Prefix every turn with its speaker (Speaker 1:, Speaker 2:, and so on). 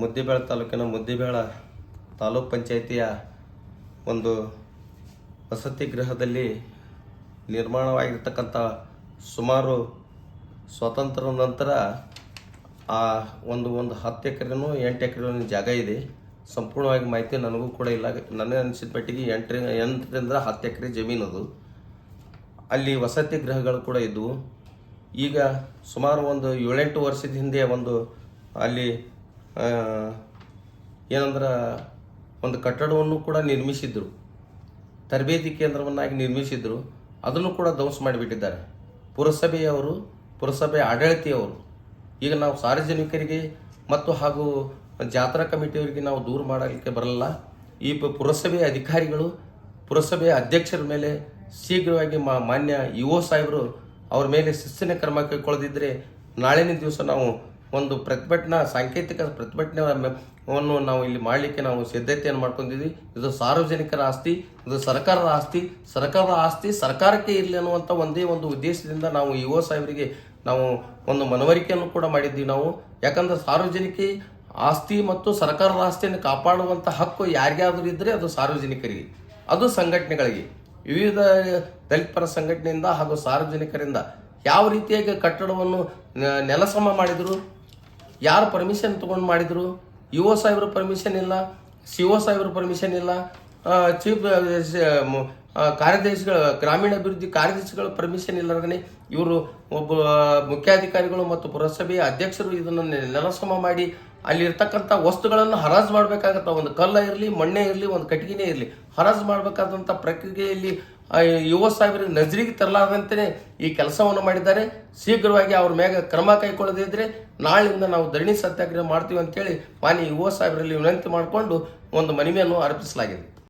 Speaker 1: ಮುದ್ದೇಬೇಳ ತಾಲೂಕಿನ ಮುದ್ದೇಬೇಳ ತಾಲೂಕ್ ಪಂಚಾಯಿತಿಯ ಒಂದು ವಸತಿ ಗೃಹದಲ್ಲಿ ನಿರ್ಮಾಣವಾಗಿರ್ತಕ್ಕಂಥ ಸುಮಾರು ಸ್ವಾತಂತ್ರ್ಯ ನಂತರ ಆ ಒಂದು ಒಂದು ಹತ್ತು ಎಕರೆನೂ ಎಂಟು ಎಕರೆ ಜಾಗ ಇದೆ. ಸಂಪೂರ್ಣವಾಗಿ ಮಾಹಿತಿ ನನಗೂ ಕೂಡ ಇಲ್ಲ. ನನಗೆ ಅನಿಸಿದ ಮಟ್ಟಿಗೆ ಎಂಟ್ರಿ ಎಂಟರಿಂದ ಹತ್ತು ಎಕರೆ ಜಮೀನು ಅದು. ಅಲ್ಲಿ ವಸತಿ ಗೃಹಗಳು ಕೂಡ ಇದ್ದವು ಈಗ ಸುಮಾರು ಒಂದು ಏಳೆಂಟು ವರ್ಷದ ಹಿಂದೆ ಒಂದು ಅಲ್ಲಿ ಏನಂದ್ರೆ, ಒಂದು ಕಟ್ಟಡವನ್ನು ಕೂಡ ನಿರ್ಮಿಸಿದ್ರು. ತರಬೇತಿ ಕೇಂದ್ರವನ್ನಾಗಿ ನಿರ್ಮಿಸಿದ್ರು. ಅದನ್ನು ಕೂಡ ಧ್ವಂಸ ಮಾಡಿಬಿಟ್ಟಿದ್ದಾರೆ. ಪುರಸಭೆಯವರು, ಪುರಸಭೆ ಆಡಳಿತಿಯವರು. ಈಗ ನಾವು ಸಾರ್ವಜನಿಕರಿಗೆ ಮತ್ತು ಹಾಗೂ ಜಾತ್ರಾ ಕಮಿಟಿಯವರಿಗೆ ನಾವು ದೂರು ಮಾಡಲಿಕ್ಕೆ ಬರಲ್ಲ. ಈ ಪುರಸಭೆ ಅಧಿಕಾರಿಗಳು ಪುರಸಭೆಯ ಅಧ್ಯಕ್ಷರ ಮೇಲೆ ಶೀಘ್ರವಾಗಿ ಮಾನ್ಯ ಇ ಒ ಸಾಹೇಬರು ಅವ್ರ ಮೇಲೆ ಶಿಸ್ತಿನ ಕ್ರಮ ಕೈಗೊಳ್ಳದಿದ್ದರೆ ನಾಳಿನ ದಿವಸ ನಾವು ಒಂದು ಪ್ರತಿಭಟನಾ, ಸಾಂಕೇತಿಕ ಪ್ರತಿಭಟನೆಯನ್ನು ನಾವು ಇಲ್ಲಿ ಮಾಡಲಿಕ್ಕೆ ನಾವು ಸಿದ್ಧತೆಯನ್ನು ಮಾಡ್ಕೊಂಡಿದ್ವಿ. ಇದು ಸಾರ್ವಜನಿಕರ ಆಸ್ತಿ, ಇದು ಸರ್ಕಾರದ ಆಸ್ತಿ. ಸರ್ಕಾರದ ಆಸ್ತಿ ಸರ್ಕಾರಕ್ಕೆ ಇರಲಿ ಅನ್ನುವಂಥ ಒಂದೇ ಒಂದು ಉದ್ದೇಶದಿಂದ ನಾವು ಯುವ ಸಾಹೇಬರಿಗೆ ನಾವು ಒಂದು ಮನವರಿಕೆಯನ್ನು ಕೂಡ ಮಾಡಿದ್ವಿ ನಾವು. ಯಾಕಂದ್ರೆ ಸಾರ್ವಜನಿಕ ಆಸ್ತಿ ಮತ್ತು ಸರ್ಕಾರದ ಆಸ್ತಿಯನ್ನು ಕಾಪಾಡುವಂಥ ಹಕ್ಕು ಯಾರಿಗಾದ್ರೂ ಇದ್ದರೆ ಅದು ಸಾರ್ವಜನಿಕರಿಗೆ, ಅದು ಸಂಘಟನೆಗಳಿಗೆ. ವಿವಿಧ ದಲಿತ ಪರ ಸಂಘಟನೆಯಿಂದ ಹಾಗೂ ಸಾರ್ವಜನಿಕರಿಂದ ಯಾವ ರೀತಿಯಾಗಿ ಕಟ್ಟಡವನ್ನು ನೆಲಸಮ ಮಾಡಿದ್ರು? ಯಾರು ಪರ್ಮಿಷನ್ ತಗೊಂಡು ಮಾಡಿದ್ರು? ಯು ಒ ಸಾಹೇಬ್ರ ಪರ್ಮಿಷನ್ ಇಲ್ಲ. ಸಿ ಒ ಸಾಹೇಬ್ರ ಪರ್ಮಿಷನ್ ಇಲ್ಲ ಚೀಫ್ ಕಾರ್ಯದರ್ಶಿಗಳ ಗ್ರಾಮೀಣ ಅಭಿವೃದ್ಧಿ ಕಾರ್ಯದರ್ಶಿಗಳ ಪರ್ಮಿಷನ್ ಇಲ್ಲದೇ ಇವರು ಒಬ್ಬ ಮುಖ್ಯಾಧಿಕಾರಿಗಳು ಮತ್ತು ಪುರಸಭೆಯ ಅಧ್ಯಕ್ಷರು ಇದನ್ನು ನೆಲಸಮ ಮಾಡಿ ಅಲ್ಲಿರ್ತಕ್ಕಂಥ ವಸ್ತುಗಳನ್ನು ಹರಾಜು ಮಾಡಬೇಕಾಗತ್ತ. ಒಂದು ಕಲ್ಲ ಇರಲಿ, ಮಣ್ಣೆ ಇರಲಿ, ಒಂದು ಕಟ್ಟಿಗೆನೇ ಇರಲಿ. ಹರಾಜು ಮಾಡಬೇಕಾದಂಥ ಪ್ರಕ್ರಿಯೆಯಲ್ಲಿ ಯುವ ಸಾವಿರ ನಜರಿಗೆ ತರಲಾರ್ದಂತೆ ಈ ಕೆಲಸವನ್ನು ಮಾಡಿದ್ದಾರೆ. ಶೀಘ್ರವಾಗಿ ಅವ್ರ ಮ್ಯಾಗ ಕ್ರಮ ಕೈಗೊಳ್ಳದೇ ಇದ್ರೆ ನಾಳಿಂದ ನಾವು ಧರಣಿ ಸತ್ಯಾಗ್ರಹ ಮಾಡ್ತೀವಿ ಅಂತೇಳಿ ಮಾನ್ಯ ಯುವ ಸಾಹೇಬರಲ್ಲಿ ವಿನಂತಿ ಮಾಡಿಕೊಂಡು ಒಂದು ಮನವಿಯನ್ನು ಅರ್ಪಿಸಲಾಗಿದೆ.